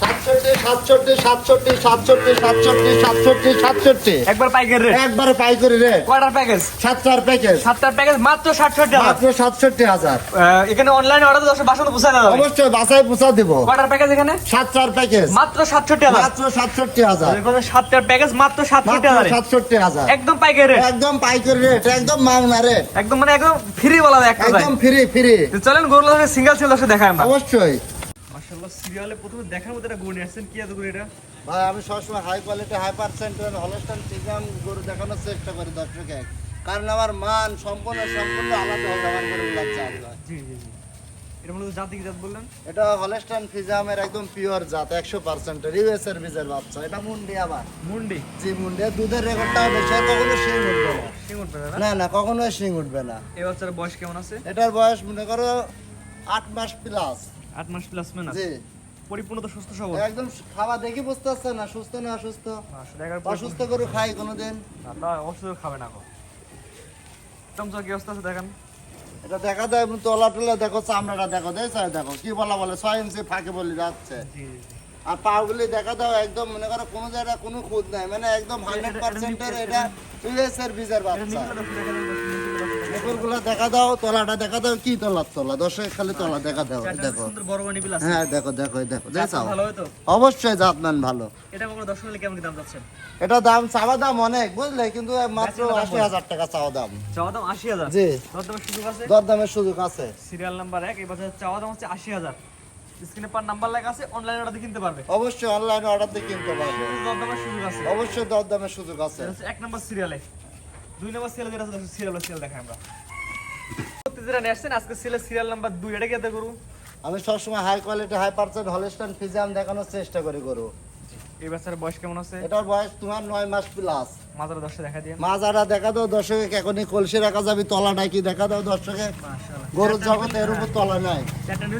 সাতষট্টি সাতষট্টি সাতষট্টি সাতষট্টি সাতষট্টি সাতষট্টি সাতষট্টি। একবার পাইকারি রেট। একবারে পাইকারি রে কয়টার প্যাকেজ সাতটার প্যাকেজ সাতটার প্যাকেজ মাত্র হাজার। মাত্র সাতষট্টি হাজার। এখানে অনলাইনে অর্ডার দশ বাসন পোষায় দেওয়া অবশ্যই বাসায় পোষা দিব। কয়টার প্যাকেজ এখানে? সাতটার প্যাকেজ মাত্র সাতষট্টি হাজার। মাত্র সাতষট্টি হাজার। এখানে সাতটার প্যাকেজ মাত্র সাতষট্টি হাজার। সাতষট্টি হাজার। একদম পাইকারি রেট। একদম পাইকারি রেট একদম রেট। একদম মানে একদম ফ্রি বলা যায় একদম ফ্রি ফ্রি চলেন সিঙ্গেল সেল দশে দেখায় আমরা। অবশ্যই। সিরিয়ালে প্রথমে দেখার মধ্যে একটা গরু নিয়ে আসছেন। কি এত গরু এটা? ভাই আমি সবসময় হাই কোয়ালিটি হাই পার্সেন্টের হলস্টান চিকেন গরু দেখানোর চেষ্টা করি দর্শকে। কারণ আমার মান সম্পূর্ণ সম্পূর্ণ আলাদা হবে আমার গরুগুলোর চাল জি জি জি। এটা মূলত জাতি জাত বললেন? এটা হলস্টান ফিজামের একদম পিওর জাত একশো পার্সেন্টের ইউএস এর বীজের বাচ্চা এটা মুন্ডি আবার। মুন্ডি? জি মুন্ডি। দুধের রেকর্ডটা বেশি আর কখনো শিং উঠবে না। সে উঠবে না না? না কখনো শিং উঠবে না। এই বাচ্চার বয়স কেমন আছে? এটার বয়স মনে করো আট মাস প্লাস আট মাস প্লাস মেনা জি। পরিপূর্ণ তো সুস্থ সবল। একদম খাওয়া দেখি বুঝতে পারছে না সুস্থ না অসুস্থ? অসুস্থ গরু খাই কোনোদিন? না অসুস্থ খাবে না টমচা কি অবস্থা আছে দেখেন। এটা দেখা দেয় তলা টলা দেখো চামড়াটা দেখো দেয় দেখো কি বলা বলে ছয় ইঞ্চি ফাঁকে বলি যাচ্ছে। আর পাগুলি দেখা দাও একদম মনে করো কোনো জায়গায় কোনো খুঁত নাই মানে একদম হান্ড্রেড পার্সেন্টের এটা ইউএস এর বাচ্চা। মুকুরগুলো দেখা দাও তলাটা দেখা দাও কি তলার তলা? দর্শক খালি তলা দেখা দাও দেখো। সুন্দর বড় বড় নিবিল আছে। হ্যাঁ দেখো দেখো দেখো। দেখাও। ভালো তো? অবশ্যই ভালো। এটা কেমন দাম যাচ্ছেন? এটা দাম চাওয়া দাম অনেক বুঝলে? কিন্তু মাত্র আশি হাজার টাকা চাওয়া দাম। চাওয়া দাম আশি হাজার? জি। দরদামের সুযোগ আছে? দরদামের সুযোগ আছে। সিরিয়াল নাম্বার এক এই বছর চাওয়া দাম হচ্ছে আশি হাজার। স্ক্রিনে পার নাম্বার লেখা আছে অনলাইনে অর্ডার কিনতে পারবে। অবশ্যই অনলাইনে অর্ডার দিয়ে কিনতে পারবে। দরদামের সুযোগ আছে। অবশ্যই দরদামের সুযোগ আছে। এক নম্বর সিরিয়ালে। দুই নম্বর সিরিয়ালে যেটা আছে সিরিয়াল সিরিয়াল দেখাই আমরা। যেটা নিয়ে আসছেন আজকে সিরিয়াল সিরিয়াল নাম্বার দুই এটা কি এতে করু আমি সবসময় high quality high percent Holstein ফিজাম দেখানোর চেষ্টা করি গরু। এই বাচ্চার বয়স কেমন আছে? এটার বয়স তোমার নয় মাস প্লাস মাত্র দশটা দেখা দিয়ে। মাজারা দেখা দাও দর্শকে এখনই কলসি রাখা যাবে তলাটা কি দেখা দাও দর্শকে মাশাআল্লাহ। গরুর জগতে এর উপর তলা নাই।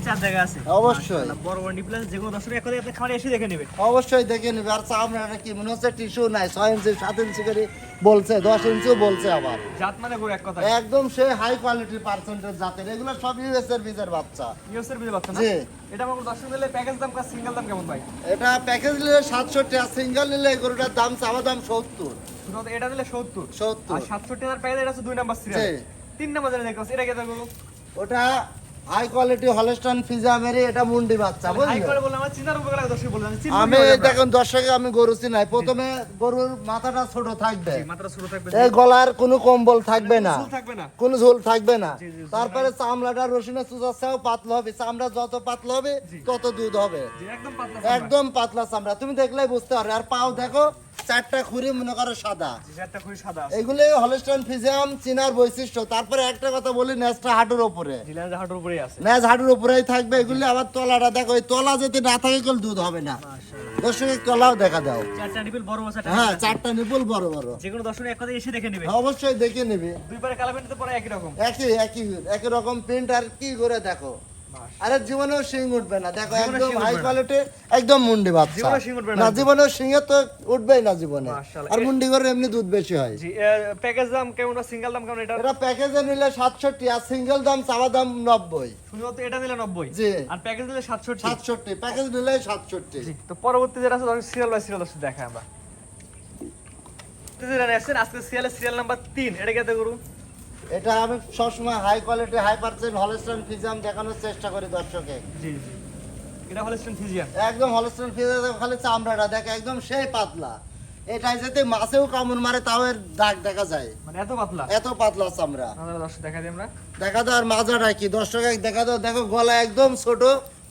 চার জায়গা আছে। অবশ্যই। বড় বড় ডিপ্লাস যে কোনো দর্শক আপনি খামারে এসে দেখে নেবে। অবশ্যই দেখে নিবে। আর কি মনে হচ্ছে টিস্যু নাই ছয় ইঞ্চি সাত ইঞ্চি করে বলছে দশ ইঞ্চিও বলছে আবার। জাত মানে গরু এক কথা একদম সে হাই কোয়ালিটির পার্সেন্টের জাতের। এগুলো সব ইউএস এর বীজের বাচ্চা। ইউএসএর বিল বাচ্চা না? জি। এটা আমার দর্শক নিলে প্যাকেজ দাম কা সিঙ্গেল দাম কেমন ভাই? এটা প্যাকেজ নিলে সাতষট্টি আর সিঙ্গেল নিলে গরুটার দাম চাওয়া দাম সত্তর। শুধুমাত্র এটা নিলে সত্তর? সত্তর। আর সাতষট্টি হাজার প্যাকেজ এটা হচ্ছে দুই নাম্বার সিরিয়াল তিন নাম্বার যেটা দেখতে এটা কেটে ওটা হাই কোয়ালিটি হলস্টান ফিজামেরই এটা মুন্ডি বাচ্চা হাই বুঝলি? আমি দেখুন দর্শকে আমি গরু চিনাই। প্রথমে গরুর মাথাটা ছোট থাকবে। এই গলার কোনো কম্বল থাকবে না। কোনো ঝোল থাকবে না। তারপরে চামড়াটা রসুনের চুচাচ্ছাও পাতলা হবে। চামড়া যত পাতলা হবে তত দুধ হবে। একদম পাতলা চামড়া। একদম পাতলা চামড়া। তুমি দেখলেই বুঝতে পারবে। আর পাও দেখো চারটা মনে করো সাদা। এগুলো হলস্টাইন ফিজিয়াম চিনার বৈশিষ্ট্য। তারপরে একটা কথা বলি হাঁটুর হাঁটুর উপরেই আছে। হাঁটুর উপরেই থাকবে। এগুলি আবার তলাটা দেখো এই তলা যদি না থাকে দুধ হবে না। দর্শকের তলাও দেখা দাও। চারটা নিপিল বড় বড় হ্যাঁ চারটা নিপুল বড় বড়। যে কোনো দর্শক এক কথা এসে দেখে নেবে। অবশ্যই দেখে নিবি। দুইবারে তো পরে একই রকম। একই একই একই রকম প্রিন্ট আর কি করে দেখো? আরে জীবনেও শিং উঠবে না। দেখো একদম হাই কোয়ালিটি একদম মুন্ডি বাচ্চা জীবনেও শিং উঠবে না। জীবনেও শিঙে তো উঠবেই না জীবনে। আর মুন্ডি করে এমনি দুধ বেশি হয়। জি প্যাকেজ দাম কেমন? সিঙ্গেল দাম কেমন? এটা এটা প্যাকেজে নিলে সাতষট্টি আর সিঙ্গেল দাম চাওয়া দাম নব্বই। শুধুমাত্র এটা নিলে নব্বই? জি। আর প্যাকেজ নিলে সাতষট্টি? সাতষট্টি প্যাকেজ নিলে সাতষট্টি। জি তো পরবর্তী যেটা আছে সিরিয়াল বাই সিরিয়াল দেখাই আমরা। যেটা আজকে সিরিয়ালের সিরিয়াল নাম্বার তিন। এটা কেতে করু এটা আমি সবসময় high quality high percent Holstein ফিজাম দেখানোর চেষ্টা করি দর্শকে। জি জি। এটা হলো ফিজিয়ান একদম হলস্টাইন ফিজাম খালি চামড়াটা দেখে একদম সেই পাতলা। এটাই যাতে মাছেও কামড় মারে তাও এর দাগ দেখা যায়। মানে এত পাতলা? এত পাতলা চামড়া। আমরা দর্শক দেখা দিই আমরা। দেখা দাও আর মাজাটা কি। দর্শক দেখা দাও দেখো গলা একদম ছোট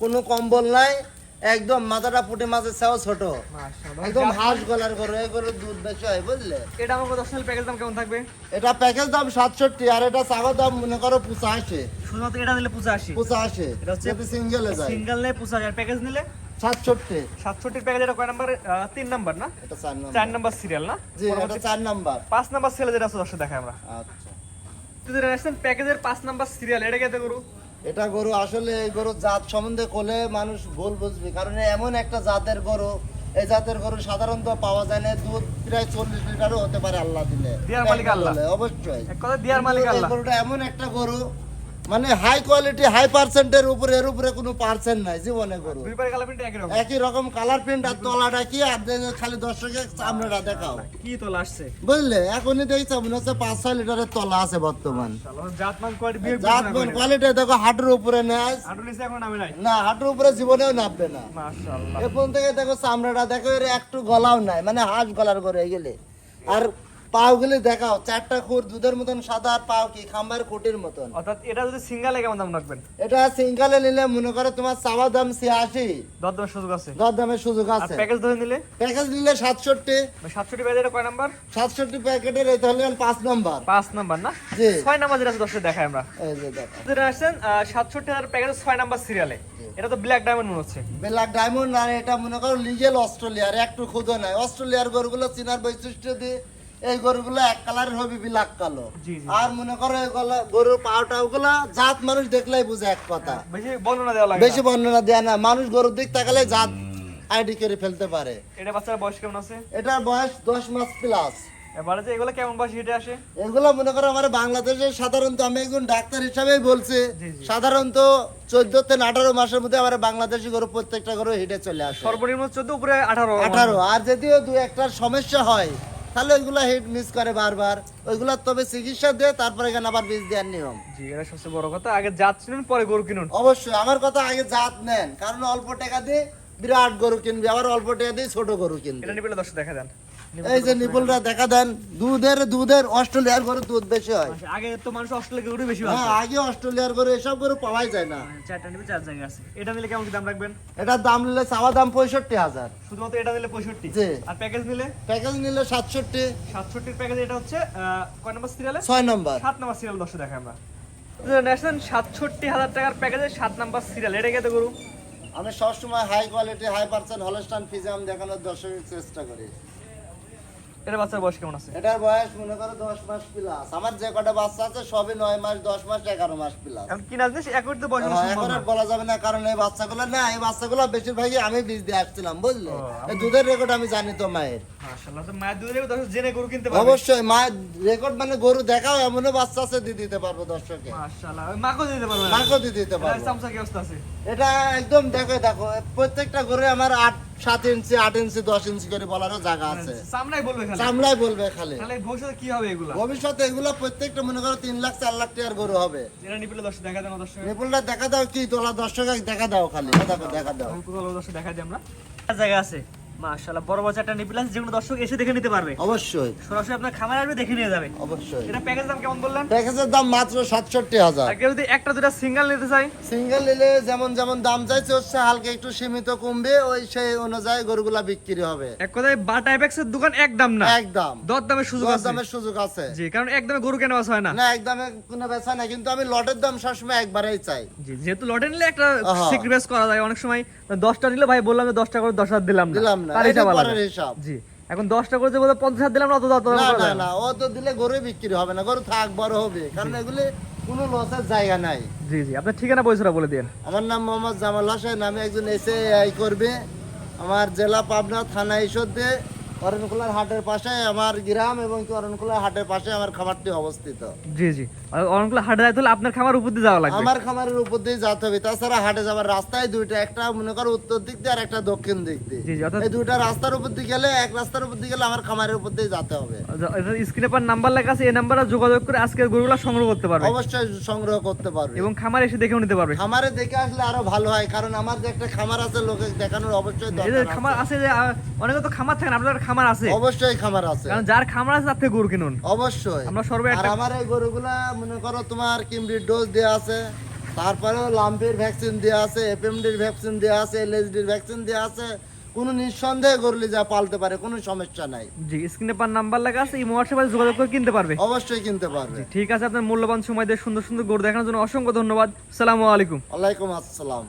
কোনো কম্বল নাই। একদম মাথাটা পুটে মাছের সেও ছোট। একদম হাঁস গলার গরু এই গরুর দুধ বেশি হয় বুঝলে? এটা আমার প্যাকেজ দাম কেমন থাকবে? এটা প্যাকেজ দাম সাতষট্টি আর এটা চাওয়া দাম মনে করো পঁচাশি। শুধুমাত্র এটা নিলে পঁচাশি? পঁচাশি। এটা হচ্ছে সিঙ্গেলে যায়। সিঙ্গেল নিলে পঁচাশি আর প্যাকেজ নিলে? সাতষট্টি। সাতষট্টির প্যাকেজ এটা কয় নাম্বার তিন নাম্বার না? এটা চার চার নাম্বার নাম্বার সিরিয়াল না? জি এটা চার নাম্বার পাঁচ নাম্বার সিরিয়াল যেটা আছে দর্শক দেখাই আমরা। আচ্ছা। তো যেটা প্যাকেজের পাঁচ নাম্বার সিরিয়াল এটা কেতে করু এটা গরু আসলে এই গরুর জাত সম্বন্ধে কোলে মানুষ ভুল বুঝবে। কারণ এমন একটা জাতের গরু এই জাতের গরু সাধারণত পাওয়া যায় না দুধ প্রায় চল্লিশ লিটারও হতে পারে আল্লাহ দিলে। অবশ্যই। এক মালিক আল্লাহ। গরুটা এমন একটা গরু মানে হাই কোয়ালিটি হাই পার্সেন্টের উপরে এর উপরে কোনো পার্সেন্ট নাই জীবনে প্রিন্ট একই রকম। কালার প্রিন্ট আর তলাটা কি? আর খালি দর্শকের চামড়াটা দেখাও। কি তোলা আসছে? বুঝলে? এখনই দেখছ মনে হচ্ছে পাঁচ ছয় লিটারের তলা আছে বর্তমান। জাতমান কোয়ালিটি দেখো হাঁটুর উপরে নেয় না হাঁটুর উপরে জীবনেও নামবে না। এখন থেকে দেখো চামড়াটা দেখো এর একটু গলাও নাই মানে হাঁস গলার করে গেলে। আর পাও গুলি দেখাও চারটা খুর দুধের মতন সাদা আর পাও কি খাম্বার মতন। অর্থাৎ এটা যদি সিঙ্গেলে কেমন দাম রাখবেন? এটা সিঙ্গালে নিলে মনে করো তোমার চাওয়া দাম ছিয়াশি। সুযোগ আছে। সুযোগ আছে। প্যাকেজ ধরে নিলে? প্যাকেজ নিলে সাতষট্টি। সাতষট্টি কয় নাম্বার? সাতষট্টি প্যাকেটের পাঁচ নম্বর। পাঁচ নাম্বার না? জি। ছয় নাম্বার যেটা দশটা দেখাই আমরা। এই যে দেখো। যেটা আসছেন সাতষট্টি হাজার ছয় নাম্বার সিরিয়ালে এটা তো ব্ল্যাক ডায়মন্ড মনে হচ্ছে। ব্ল্যাক ডায়মন্ড আর এটা মনে করো লিগেল অস্ট্রেলিয়ার একটু ক্ষুদো নাই অস্ট্রেলিয়ার গরুগুলো চীনার বৈশিষ্ট্য দিয়ে এই গরুগুলো এক কালারের হবে বিলাক কালো। আর মনে করো এগুলো গরুর পাওটা ওগুলা জাত মানুষ দেখলেই বুঝে এক কথা। বেশি বর্ণনা দেওয়া লাগে বেশি বর্ণনা দেয় না। মানুষ গরুর দিক তাকালে জাত আইডি করে ফেলতে পারে। এটা বাচ্চার বয়স কেমন আছে? এটার বয়স দশ মাস প্লাস এবারে যে এগুলো কেমন বয়স হেঁটে আসে? এগুলো মনে করো আমার বাংলাদেশে সাধারণত আমি একজন ডাক্তার হিসাবেই বলছি। সাধারণত চোদ্দ থেকে আঠারো মাসের মধ্যে আমার বাংলাদেশি গরু প্রত্যেকটা গরু হেঁটে চলে আসে। সর্বনিম্ন চোদ্দ উপরে আঠারো। আঠারো। আর যদিও দু একটা সমস্যা হয় তাহলে ওইগুলো হিট মিস করে বারবার। ওইগুলো তবে চিকিৎসা দিয়ে তারপরে এখানে আবার বীজ দেওয়ার নিয়ম। জি এটা সবচেয়ে বড় কথা। আগে জাত চিনুন পরে গরু কিনুন। অবশ্যই আমার কথা আগে জাত নেন। কারণ অল্প টাকা দিয়ে বিরাট গরু কিনবে আবার অল্প টাকা দিয়ে ছোট গরু কিনবে। এটা নিবেলে দর্শক দেখা দেন। এই যে নিপুলরা দেখা দেন দুধের দুধের অস্ট্রেলিয়ার গরু দুধ বেশি হয়। আগে তো মানুষ অস্ট্রেলিয়া গরু বেশি হ্যাঁ আগে অস্ট্রেলিয়ার গরু এসব গরু পাওয়াই যায় না। চারটা নিবে চার জায়গা আছে। এটা নিলে কেমন দাম রাখবেন? এটার দাম নিলে চাওয়া দাম পঁয়ষট্টি হাজার। শুধুমাত্র এটা নিলে পঁয়ষট্টি? জি। আর প্যাকেজ নিলে? প্যাকেজ নিলে সাতষট্টি। সাতষট্টির প্যাকেজ এটা হচ্ছে কয় নম্বর সিরিয়ালে ছয় নম্বর। সাত নম্বর সিরিয়াল দেখাই আমরা। ন্যাশনাল সাতষট্টি হাজার টাকার প্যাকেজে সাত নাম্বার সিরিয়াল এটা গরু? আমি সবসময় high quality high percent Holstein ফিজাম দেখানোর দর্শকের চেষ্টা করি। এটা বাচ্চার বয়স কেমন আছে? এটার বয়স মনে করো দশ মাস প্লাস আমার যে কটা বাচ্চা আছে সবই মাস দশ মাস এগারো মাস প্লাস এখন কিনা জিনিস একবার তো বয়স হ্যাঁ, সম্ভব এখন না। বলা যাবে না কারণ এই বাচ্চাগুলো না এই বাচ্চাগুলো বেশিরভাগই আমি বীজ দিয়ে আসছিলাম বুঝলে? দুধের রেকর্ড আমি জানি তো মায়ের। মাশাআল্লাহ, তো মায়ের দুধের দশ জেনে গরু কিনতে পারবে। অবশ্যই মায়ের রেকর্ড মানে গরু দেখাও এমনও বাচ্চা আছে দিয়ে দিতে পারব দর্শকে মাশাআল্লাহ ওই মাকেও দিতে পারবে দিতে পারব। চামচা কি অবস্থা আছে? এটা একদম দেখো দেখো প্রত্যেকটা গরু আমার আট সাত ইঞ্চি আট ইঞ্চি দশ ইঞ্চি করে বলারও জায়গা আছে। সামলাই বলবে খালি। চামড়াই বলবে খালি। তাহলে ভবিষ্যতে কি হবে এগুলো? ভবিষ্যতে এগুলো প্রত্যেকটা মনে করো তিন লাখ চার লাখ টাকার গরু হবে। এটা দেখা নিপুলটা দাও কি তোলা দর্শক দেখা দাও খালি। দেখো দেখা দাও। দশ দেখা দিই আমরা। জায়গা আছে। মাশাআল্লাহ বড় বড় চারটা নিপিল আছে যেগুলো দর্শক এসে দেখে নিতে পারবে। অবশ্যই। সরাসরি আপনার খামারে আসবে দেখে নিয়ে যাবে। অবশ্যই। এটা প্যাকেজ দাম কেমন বললেন? প্যাকেজের দাম মাত্র সাতষট্টি হাজার। আর কেউ যদি একটা দুটা সিঙ্গেল নিতে চাই? সিঙ্গেল নিলে যেমন যেমন দাম চাইছে হচ্ছে হালকা একটু সীমিত কমবে ওই সেই অনুযায়ী গরুগুলা বিক্রি হবে। এক কথায় বাটা এর দোকান একদম না। একদম। দর দামের সুযোগ আছে। দামের সুযোগ আছে। জি কারণ একদমে গরু কেনা হয় না। না একদমে কোনো বেচা না কিন্তু আমি লটের দাম সবসময় একবারেই চাই। জি যেহেতু লটে নিলে একটা। সিক্রিফাইস করা যায়। অনেক সময় দশটা নিলে ভাই বললাম যে দশটা করে দশ হাজার দিলাম না। দিলাম না এটা পরের হিসাব জি এখন দশটা করে যে বলতে পঞ্চাশ হাজার দিলাম অত না না। না দিলে গরু বিক্রি হবে না গরু থাক বড় হবে। কারণ এগুলি কোনো লসের জায়গা নাই। জি জি আপনার ঠিকানা পয়সাটা বলে দিন আমার নাম মোহাম্মদ জামাল হোসেন আমি একজন এসে করবে আমার জেলা পাবনা থানা ঈশ্বরদে। অরণকুলার হাটের পাশে আমার গ্রাম এবং কি অরণকুলার হাটের পাশে আমার খামারটি অবস্থিত। জি জি। হাটে যাইতে হলে আপনার খামার উপর দিয়ে যাওয়া লাগবে। আমার খামারের উপর দিয়ে যেতে হবে। তাছাড়া হাটে যাবার রাস্তায় দুইটা একটা মনে করো উত্তর দিক দিয়ে আর একটা দক্ষিণ দিক দিয়ে। জি জি অর্থাৎ এই দুইটা রাস্তার উপর দিয়ে গেলে এক রাস্তার উপর দিয়ে গেলে আমার খামারের উপর দিয়ে যেতে হবে। স্ক্রিনে পার নাম্বার লেখা আছে এই নাম্বারে যোগাযোগ করে আজকের গরুগুলো সংগ্রহ করতে পারবে। অবশ্যই সংগ্রহ করতে পারবে। এবং খামার এসে দেখেও নিতে পারবে। খামারে দেখে আসলে আরও ভালো হয় কারণ আমার যে একটা খামার আছে লোকে দেখানোর অবশ্যই দরকার খামার আছে। যে অনেকে তো খামার থাকে না আপনার খামার আছে? অবশ্যই খামার আছে। কারণ যার খামার আছে তার থেকে গরু কিনুন। অবশ্যই। আমরা সর্বে আর আমার এই গরুগুলা মনে করো তোমার কিমরির ডোজ দেওয়া আছে তারপরেও লাম্পির ভ্যাকসিন দেওয়া আছে এফএমডির ভ্যাকসিন দেওয়া আছে এলএসডির ভ্যাকসিন দেওয়া আছে কোনো নিঃসন্দেহে গরুলি যা পালতে পারে কোনো সমস্যা নাই। জি স্ক্রিনে পার নাম্বার লেখা আছে হোয়াটসঅ্যাপে যোগাযোগ করে কিনতে পারবে। অবশ্যই কিনতে পারবে। ঠিক আছে আপনার মূল্যবান সময় দিয়ে সুন্দর সুন্দর গরু দেখানোর জন্য অসংখ্য ধন্যবাদ। সালামু আলাইকুম। ওয়ালাইকুম আসসালাম।